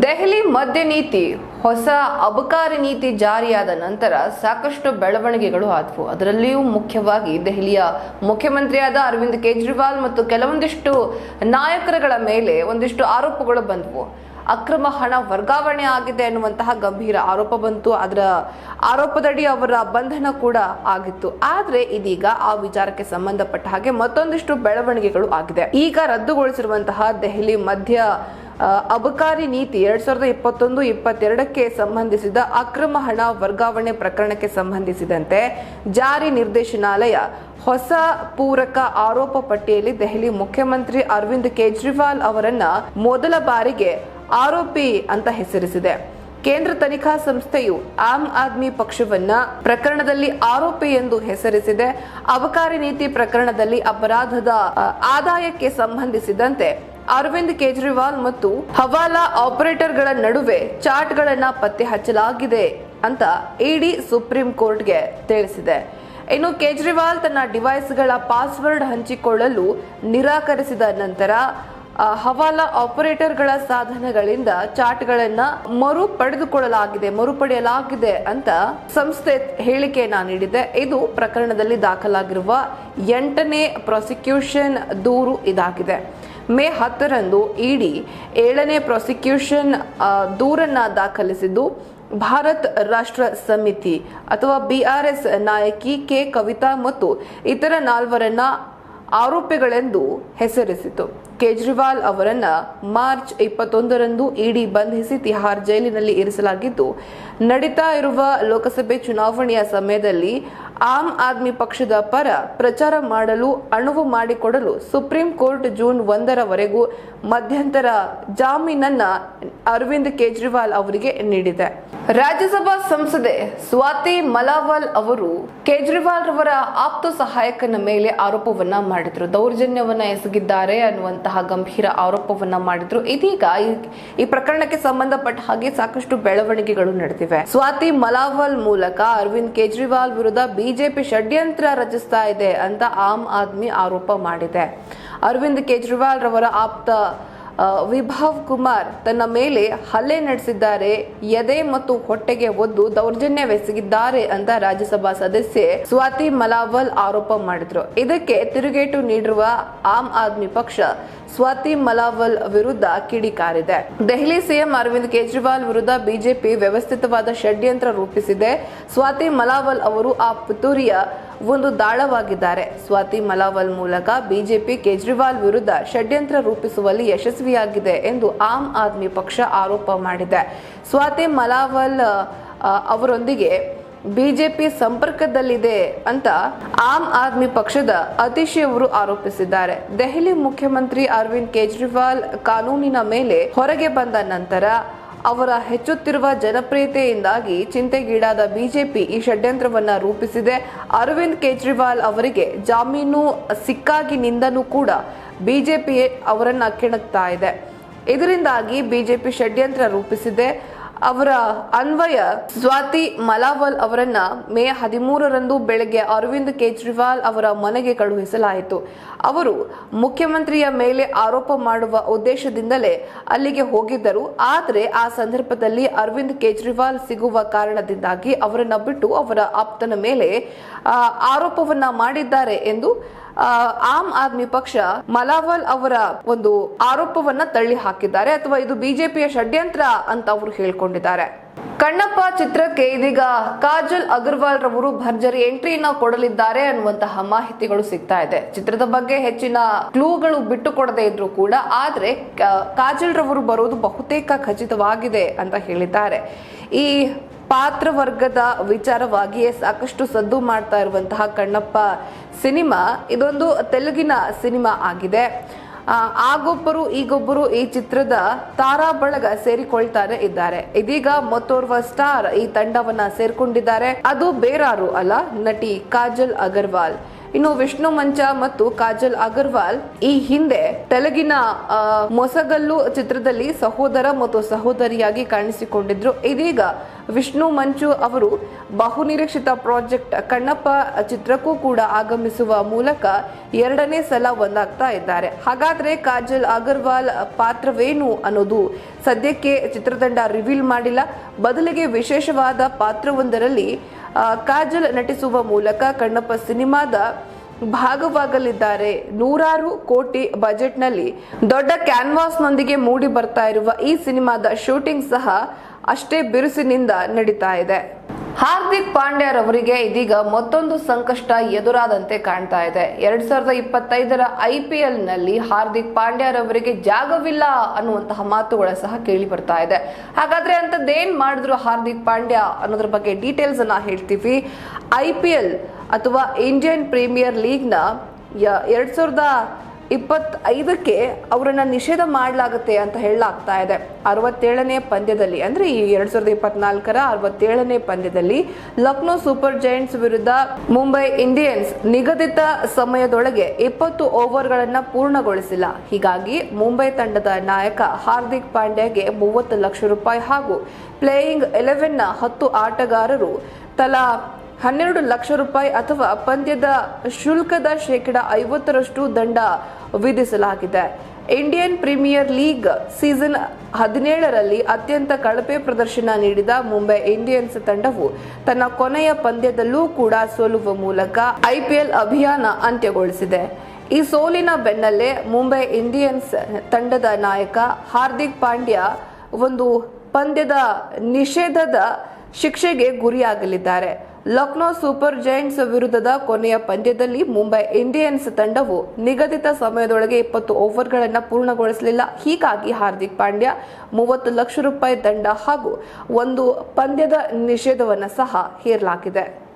ದೆಹಲಿ ಮದ್ಯ ನೀತಿ, ಹೊಸ ಅಬಕಾರಿ ನೀತಿ ಜಾರಿಯಾದ ನಂತರ ಸಾಕಷ್ಟು ಬೆಳವಣಿಗೆಗಳು ಆದವು. ಅದರಲ್ಲಿಯೂ ಮುಖ್ಯವಾಗಿ ದೆಹಲಿಯ ಮುಖ್ಯಮಂತ್ರಿಯಾದ ಅರವಿಂದ್ ಕೇಜ್ರಿವಾಲ್ ಮತ್ತು ಕೆಲವೊಂದಿಷ್ಟು ನಾಯಕರುಗಳ ಮೇಲೆ ಒಂದಿಷ್ಟು ಆರೋಪಗಳು ಬಂದವು. ಅಕ್ರಮ ಹಣ ವರ್ಗಾವಣೆ ಆಗಿದೆ ಅನ್ನುವಂತಹ ಗಂಭೀರ ಆರೋಪ ಬಂತು. ಅದರ ಆರೋಪದಡಿ ಅವರ ಬಂಧನ ಕೂಡ ಆಗಿತ್ತು. ಆದ್ರೆ ಇದೀಗ ಆ ವಿಚಾರಕ್ಕೆ ಸಂಬಂಧಪಟ್ಟ ಹಾಗೆ ಮತ್ತೊಂದಿಷ್ಟು ಬೆಳವಣಿಗೆಗಳು ಆಗಿದೆ. ಈಗ ರದ್ದುಗೊಳಿಸಿರುವಂತಹ ದೆಹಲಿ ಮಧ್ಯ ಅಬಕಾರಿ ನೀತಿ ಎರಡ್ ಸಾವಿರದ ಇಪ್ಪತ್ತೊಂದು, ಇಪ್ಪತ್ತೆರಡಕ್ಕೆ ಸಂಬಂಧಿಸಿದ ಅಕ್ರಮ ಹಣ ವರ್ಗಾವಣೆ ಪ್ರಕರಣಕ್ಕೆ ಸಂಬಂಧಿಸಿದಂತೆ ಜಾರಿ ನಿರ್ದೇಶನಾಲಯ ಹೊಸ ಪೂರಕ ಆರೋಪ ಪಟ್ಟಿಯಲ್ಲಿ ದೆಹಲಿ ಮುಖ್ಯಮಂತ್ರಿ ಅರವಿಂದ್ ಕೇಜ್ರಿವಾಲ್ ಅವರನ್ನ ಮೊದಲ ಬಾರಿಗೆ ಆರೋಪಿ ಅಂತ ಹೆಸರಿಸಿದೆ. ಕೇಂದ್ರ ತನಿಖಾ ಸಂಸ್ಥೆಯು ಆಮ್ ಆದ್ಮಿ ಪಕ್ಷವನ್ನ ಪ್ರಕರಣದಲ್ಲಿ ಆರೋಪಿ ಎಂದು ಹೆಸರಿಸಿದೆ. ಅಬಕಾರಿ ನೀತಿ ಪ್ರಕರಣದಲ್ಲಿ ಅಪರಾಧದ ಆದಾಯಕ್ಕೆ ಸಂಬಂಧಿಸಿದಂತೆ ಅರವಿಂದ್ ಕೇಜ್ರಿವಾಲ್ ಮತ್ತು ಹವಾಲಾ ಆಪರೇಟರ್ಗಳ ನಡುವೆ ಚಾಟ್ಗಳನ್ನು ಪತ್ತೆ ಹಚ್ಚಲಾಗಿದೆ ಅಂತ ಇಡಿ ಸುಪ್ರೀಂ ಕೋರ್ಟ್ಗೆ ತಿಳಿಸಿದೆ. ಇನ್ನು ಕೇಜ್ರಿವಾಲ್ ತನ್ನ ಡಿವೈಸ್ಗಳ ಪಾಸ್ವರ್ಡ್ ಹಂಚಿಕೊಳ್ಳಲು ನಿರಾಕರಿಸಿದ ನಂತರ ಹವಾಲಾ ಆಪರೇಟರ್ಗಳ ಸಾಧನಗಳಿಂದ ಚಾಟ್ಗಳನ್ನ ಮರು ಪಡೆದುಕೊಳ್ಳಲಾಗಿದೆ ಮರುಪಡೆಯಲಾಗಿದೆ ಅಂತ ಸಂಸ್ಥೆ ಹೇಳಿಕೆಯನ್ನ ನೀಡಿದೆ ಇದು ಪ್ರಕರಣದಲ್ಲಿ ದಾಖಲಾಗಿರುವ ಎಂಟನೇ ಪ್ರಾಸಿಕ್ಯೂಷನ್ ದೂರು ಇದಾಗಿದೆ. ಮೇ ಹತ್ತರಂದು ಇಡಿ ಏಳನೇ ಪ್ರಾಸಿಕ್ಯೂಷನ್ ದೂರನ್ನು ದಾಖಲಿಸಿದ್ದು ಭಾರತ್ ರಾಷ್ಟ್ರ ಸಮಿತಿ ಅಥವಾ ಬಿಆರ್ಎಸ್ ನಾಯಕಿ ಕೆ ಕವಿತಾ ಮತ್ತು ಇತರ ನಾಲ್ವರನ್ನ ಆರೋಪಿಗಳೆಂದು ಹೆಸರಿಸಿತು. ಕೇಜ್ರಿವಾಲ್ ಅವರನ್ನು ಮಾರ್ಚ್ ಇಪ್ಪತ್ತೊಂದರಂದು ಇಡಿ ಬಂಧಿಸಿ ತಿಹಾರ್ ಜೈಲಿನಲ್ಲಿ ಇರಿಸಲಾಗಿದ್ದು, ನಡೀತಾ ಇರುವ ಲೋಕಸಭೆ ಚುನಾವಣೆಯ ಸಮಯದಲ್ಲಿ ಆಮ್ ಆದ್ಮಿ ಪಕ್ಷದ ಪರ ಪ್ರಚಾರ ಮಾಡಲು ಅಣುವು ಮಾಡಿಕೊಡಲು ಸುಪ್ರೀಂ ಕೋರ್ಟ್ ಜೂನ್ ಒಂದರವರೆಗೂ ಮಧ್ಯಂತರ ಜಾಮೀನನ್ನ ಅರವಿಂದ್ ಕೇಜ್ರಿವಾಲ್ ಅವರಿಗೆ ನೀಡಿದೆ. ರಾಜ್ಯಸಭಾ ಸಂಸದೆ ಸ್ವಾತಿ ಮಲಾವಾಲ್ ಅವರು ಕೇಜ್ರಿವಾಲ್ ರವರ ಆಪ್ತ ಸಹಾಯಕನ ಮೇಲೆ ಆರೋಪವನ್ನ ಮಾಡಿದ್ರು. ದೌರ್ಜನ್ಯವನ್ನ ಎಸಗಿದ್ದಾರೆ ಅನ್ನುವಂತಹ ಗಂಭೀರ ಆರೋಪವನ್ನ ಮಾಡಿದ್ರು. ಇದೀಗ ಈ- ಪ್ರಕರಣಕ್ಕೆ ಸಂಬಂಧಪಟ್ಟ ಹಾಗೆ ಸಾಕಷ್ಟು ಬೆಳವಣಿಗೆಗಳು ನಡೆದಿವೆ. ಸ್ವಾತಿ ಮಲಾವಾಲ್ ಮೂಲಕ ಅರವಿಂದ್ ಕೇಜ್ರಿವಾಲ್ ವಿರುದ್ಧ ಬಿಜೆಪಿ ಷಡ್ಯಂತ್ರ ರಚಿಸ್ತಾ ಇದೆ ಅಂತ ಆಮ್ ಆದ್ಮಿ ಆರೋಪ ಮಾಡಿದೆ. ಅರವಿಂದ್ ಕೇಜ್ರಿವಾಲ್ ರವರ ಆಪ್ತ ವಿಭವ್ ಕುಮಾರ್ ತನ್ನ ಮೇಲೆ ಹಲ್ಲೆ ನಡೆಸಿದ್ದಾರೆ, ಎದೆ ಮತ್ತು ಹೊಟ್ಟೆಗೆ ಒದ್ದು ದೌರ್ಜನ್ಯವೆಸಗಿದ್ದಾರೆ ಅಂತ ರಾಜ್ಯಸಭಾ ಸದಸ್ಯೆ ಸ್ವಾತಿ ಮಲಾವಲ್ ಆರೋಪ ಮಾಡಿದ್ರು. ಇದಕ್ಕೆ ತಿರುಗೇಟು ನೀಡಿರುವ ಆಮ್ ಆದ್ಮಿ ಪಕ್ಷ ಸ್ವಾತಿ ಮಲಾವಲ್ ವಿರುದ್ಧ ಕಿಡಿಕಾರಿದೆ ದೆಹಲಿ ಸಿಎಂ ಅರವಿಂದ್ ಕೇಜ್ರಿವಾಲ್ ವಿರುದ್ಧ ಬಿಜೆಪಿ ವ್ಯವಸ್ಥಿತವಾದ ಷಡ್ಯಂತ್ರ ರೂಪಿಸಿದೆ. ಸ್ವಾತಿ ಮಲಾವಲ್ ಅವರು ಆ ಪಿತೂರಿಯ ಒಂದು ದಾಳವಾಗಿದ್ದಾರೆ. ಸ್ವಾತಿ ಮಲಾವಲ್ ಮೂಲಕ ಬಿಜೆಪಿ ಕೇಜ್ರಿವಾಲ್ ವಿರುದ್ಧ ಷಡ್ಯಂತ್ರ ರೂಪಿಸುವಲ್ಲಿ ಯಶಸ್ವಿಯಾಗಿದೆ ಎಂದು ಆಮ್ ಆದ್ಮಿ ಪಕ್ಷ ಆರೋಪ ಮಾಡಿದೆ. ಸ್ವಾತಿ ಮಲಾವಲ್ ಅವರೊಂದಿಗೆ ಬಿಜೆಪಿ ಸಂಪರ್ಕದಲ್ಲಿದೆ ಅಂತ ಆಮ್ ಆದ್ಮಿ ಪಕ್ಷದ ಅತಿಶಿ ಅವರು ಆರೋಪಿಸಿದ್ದಾರೆ. ದೆಹಲಿ ಮುಖ್ಯಮಂತ್ರಿ ಅರವಿಂದ್ ಕೇಜ್ರಿವಾಲ್ ಕಾನೂನಿನ ಮೇಲೆ ಹೊರಗೆ ಬಂದ ನಂತರ ಅವರ ಹೆಚ್ಚುತ್ತಿರುವ ಜನಪ್ರಿಯತೆಯಿಂದಾಗಿ ಚಿಂತೆಗೀಡಾದ ಬಿಜೆಪಿ ಈ ಷಡ್ಯಂತ್ರವನ್ನ ರೂಪಿಸಿದೆ. ಅರವಿಂದ್ ಕೇಜ್ರಿವಾಲ್ ಅವರಿಗೆ ಜಾಮೀನು ಸಿಕ್ಕಾಗಿನಿಂದನೂ ಕೂಡ ಬಿಜೆಪಿ ಅವರನ್ನ ಕೆಣಕ್ತಾ ಇದೆ. ಇದರಿಂದಾಗಿ ಬಿಜೆಪಿ ಷಡ್ಯಂತ್ರ ರೂಪಿಸಿದೆ. ಅವರ ಅನ್ವಯ ಸ್ವಾತಿ ಮಲಾವಲ್ ಅವರನ್ನ ಮೇ ಹದಿಮೂರರಂದು ಬೆಳಗ್ಗೆ ಅರವಿಂದ್ ಕೇಜ್ರಿವಾಲ್ ಅವರ ಮನೆಗೆ ಕಳುಹಿಸಲಾಯಿತು. ಅವರು ಮುಖ್ಯಮಂತ್ರಿಯ ಮೇಲೆ ಆರೋಪ ಮಾಡುವ ಉದ್ದೇಶದಿಂದಲೇ ಅಲ್ಲಿಗೆ ಹೋಗಿದ್ದರು. ಆದರೆ ಆ ಸಂದರ್ಭದಲ್ಲಿ ಅರವಿಂದ್ ಕೇಜ್ರಿವಾಲ್ ಸಿಗುವ ಕಾರಣದಿಂದಾಗಿ ಅವರನ್ನ ಬಿಟ್ಟು ಅವರ ಆಪ್ತನ ಮೇಲೆ ಆರೋಪವನ್ನ ಮಾಡಿದ್ದಾರೆ ಎಂದು ಆಮ್ ಆದ್ಮಿ ಪಕ್ಷ ಮಲಾವಲ್ ಅವರ ಒಂದು ಆರೋಪವನ್ನ ತಳ್ಳಿ ಹಾಕಿದ್ದಾರೆ ಅಥವಾ ಇದು ಬಿಜೆಪಿಯ ಷಡ್ಯಂತ್ರ ಅಂತ ಅವರು ಹೇಳ್ಕೊಂಡಿದ್ದಾರೆ. ಕಣ್ಣಪ್ಪ ಚಿತ್ರಕ್ಕೆ ಇದೀಗ ಕಾಜಲ್ ಅಗರ್ವಾಲ್ ರವರು ಭರ್ಜರಿ ಎಂಟ್ರಿಯನ್ನ ಕೊಡಲಿದ್ದಾರೆ ಅನ್ನುವಂತಹ ಮಾಹಿತಿಗಳು ಸಿಗ್ತಾ ಇದೆ. ಚಿತ್ರದ ಬಗ್ಗೆ ಹೆಚ್ಚಿನ ಕ್ಲೂಗಳು ಬಿಟ್ಟು ಕೊಡದೇ ಇದ್ರು ಕೂಡ ಆದ್ರೆ ಕಾಜಲ್ ರವರು ಬರೋದು ಬಹುತೇಕ ಖಚಿತವಾಗಿದೆ ಅಂತ ಹೇಳಿದ್ದಾರೆ. ಈ ಪಾತ್ರವರ್ಗದ ವಿಚಾರವಾಗಿಯೇ ಸಾಕಷ್ಟು ಸದ್ದು ಮಾಡ್ತಾ ಇರುವಂತಹ ಕಣ್ಣಪ್ಪ ಸಿನಿಮಾ, ಇದೊಂದು ತೆಲುಗಿನ ಸಿನಿಮಾ ಆಗಿದೆ. ಆಗೊಬ್ಬರು ಈಗೊಬ್ಬರು ಈ ಚಿತ್ರದ ತಾರಾ ಬಳಗ ಸೇರಿಕೊಳ್ತಾರೆ ಇದ್ದಾರೆ. ಇದೀಗ ಮತ್ತೋರ್ವ ಸ್ಟಾರ್ ಈ ತಂಡವನ್ನ ಸೇರ್ಕೊಂಡಿದ್ದಾರೆ. ಅದು ಬೇರಾರು ಅಲ್ಲ, ನಟಿ ಕಾಜಲ್ ಅಗರ್ವಾಲ್. ಇನ್ನು ವಿಷ್ಣು ಮಂಚ ಮತ್ತು ಕಾಜಲ್ ಅಗರ್ವಾಲ್ ಈ ಹಿಂದೆ ತೆಲುಗಿನ ಮೊಸಗಲ್ಲು ಚಿತ್ರದಲ್ಲಿ ಸಹೋದರ ಮತ್ತು ಸಹೋದರಿಯಾಗಿ ಕಾಣಿಸಿಕೊಂಡಿದ್ರು. ಇದೀಗ ವಿಷ್ಣು ಮಂಚು ಅವರು ಬಹುನಿರೀಕ್ಷಿತ ಪ್ರಾಜೆಕ್ಟ್ ಕಣ್ಣಪ್ಪ ಚಿತ್ರಕ್ಕೂ ಕೂಡ ಆಗಮಿಸುವ ಮೂಲಕ ಎರಡನೇ ಸಲ ಒಂದಾಗ್ತಾ ಇದ್ದಾರೆ. ಹಾಗಾದ್ರೆ ಕಾಜಲ್ ಅಗರ್ವಾಲ್ ಪಾತ್ರವೇನು ಅನ್ನೋದು ಸದ್ಯಕ್ಕೆ ಚಿತ್ರತಂಡ ರಿವೀಲ್ ಮಾಡಿಲ್ಲ. ಬದಲಿಗೆ ವಿಶೇಷವಾದ ಪಾತ್ರವೊಂದರಲ್ಲಿ ಕಾಜಲ್ ನಟಿಸುವ ಮೂಲಕ ಕಣ್ಣಪ್ಪ ಸಿನಿಮಾದ ಭಾಗವಾಗಲಿದ್ದಾರೆ. ನೂರಾರು ಕೋಟಿ ಬಜೆಟ್ನಲ್ಲಿ ದೊಡ್ಡ ಕ್ಯಾನ್ವಾಸ್ನೊಂದಿಗೆ ಮೂಡಿ ಬರ್ತಾ ಇರುವ ಈ ಸಿನಿಮಾದ ಶೂಟಿಂಗ್ ಸಹ ಅಷ್ಟೇ ಬಿರುಸಿನಿಂದ ನಡೀತಾ ಇದೆ. ಹಾರ್ದಿಕ್ ಪಾಂಡ್ಯರವರಿಗೆ ಇದೀಗ ಮತ್ತೊಂದು ಸಂಕಷ್ಟ ಎದುರಾದಂತೆ ಕಾಣ್ತಾ ಇದೆ. ಎರಡ್ ಸಾವಿರದ ಇಪ್ಪತ್ತೈದರ ಐ ಪಿ ಎಲ್ನಲ್ಲಿ ಹಾರ್ದಿಕ್ ಪಾಂಡ್ಯರವರಿಗೆ ಜಾಗವಿಲ್ಲ ಅನ್ನುವಂತಹ ಮಾತುಗಳ ಸಹ ಕೇಳಿ ಬರ್ತಾ ಇದೆ. ಹಾಗಾದ್ರೆ ಅಂತದ್ದೇನ್ ಮಾಡಿದ್ರು ಹಾರ್ದಿಕ್ ಪಾಂಡ್ಯ ಅನ್ನೋದ್ರ ಬಗ್ಗೆ ಡೀಟೇಲ್ಸ್ ಅನ್ನ ಹೇಳ್ತೀವಿ. ಐ ಪಿ ಎಲ್ ಅಥವಾ ಇಂಡಿಯನ್ ಪ್ರೀಮಿಯರ್ ಲೀಗ್ನ ಎರಡ್ ಸಾವಿರದ ಇಪ್ಪತ್ತೈದಕ್ಕೆ ಅವರನ್ನು ನಿಷೇಧ ಮಾಡಲಾಗುತ್ತೆ ಅಂತ ಹೇಳಲಾಗ್ತಾ ಇದೆ. ಅರವತ್ತೇಳನೇ ಪಂದ್ಯದಲ್ಲಿ, ಅಂದ್ರೆ ಈ ಎರಡ್ ಸಾವಿರದ ಇಪ್ಪತ್ನಾಲ್ಕರ ಅರವತ್ತೇಳನೇ ಪಂದ್ಯದಲ್ಲಿ ಲಕ್ನೋ ಸೂಪರ್ ಜೈಂಟ್ಸ್ ವಿರುದ್ಧ ಮುಂಬೈ ಇಂಡಿಯನ್ಸ್ ನಿಗದಿತ ಸಮಯದೊಳಗೆ ಇಪ್ಪತ್ತು ಓವರ್ಗಳನ್ನು ಪೂರ್ಣಗೊಳಿಸಿಲ್ಲ. ಹೀಗಾಗಿ ಮುಂಬೈ ತಂಡದ ನಾಯಕ ಹಾರ್ದಿಕ್ ಪಾಂಡ್ಯಗೆ ಮೂವತ್ತು ಲಕ್ಷ ರೂಪಾಯಿ ಹಾಗೂ ಪ್ಲೇಯಿಂಗ್ ಎಲೆವೆನ್ನ ಹತ್ತು ಆಟಗಾರರು ತಲಾ ಹನ್ನೆರಡು ಲಕ್ಷ ರೂಪಾಯಿ ಅಥವಾ ಪಂದ್ಯದ ಶುಲ್ಕದ ಶೇಕಡ ಐವತ್ತರಷ್ಟು ದಂಡ ವಿಧಿಸಲಾಗಿದೆ. ಇಂಡಿಯನ್ ಪ್ರೀಮಿಯರ್ ಲೀಗ್ ಸೀಸನ್ ಹದಿನೇಳರಲ್ಲಿ ಅತ್ಯಂತ ಕಳಪೆ ಪ್ರದರ್ಶನ ನೀಡಿದ ಮುಂಬೈ ಇಂಡಿಯನ್ಸ್ ತಂಡವು ತನ್ನ ಕೊನೆಯ ಪಂದ್ಯದಲ್ಲೂ ಕೂಡ ಸೋಲುವ ಮೂಲಕ ಐಪಿಎಲ್ ಅಭಿಯಾನ ಅಂತ್ಯಗೊಳಿಸಿದೆ. ಈ ಸೋಲಿನ ಬೆನ್ನಲ್ಲೇ ಮುಂಬೈ ಇಂಡಿಯನ್ಸ್ ತಂಡದ ನಾಯಕ ಹಾರ್ದಿಕ್ ಪಾಂಡ್ಯ ಒಂದು ಪಂದ್ಯದ ನಿಷೇಧದ ಶಿಕ್ಷೆಗೆ ಗುರಿಯಾಗಲಿದ್ದಾರೆ. ಲಕ್ನೋ ಸೂಪರ್ ಜೈಂಟ್ಸ್ ವಿರುದ್ಧದ ಕೊನೆಯ ಪಂದ್ಯದಲ್ಲಿ ಮುಂಬೈ ಇಂಡಿಯನ್ಸ್ ತಂಡವು ನಿಗದಿತ ಸಮಯದೊಳಗೆ ಇಪ್ಪತ್ತು ಓವರ್ಗಳನ್ನು ಪೂರ್ಣಗೊಳಿಸಲಿಲ್ಲ. ಹೀಗಾಗಿ ಹಾರ್ದಿಕ್ ಪಾಂಡ್ಯ ಮೂವತ್ತು ಲಕ್ಷ ರೂಪಾಯಿ ದಂಡ ಹಾಗೂ ಒಂದು ಪಂದ್ಯದ ನಿಷೇಧವನ್ನು ಸಹ ಹೇರಲಾಗಿದೆ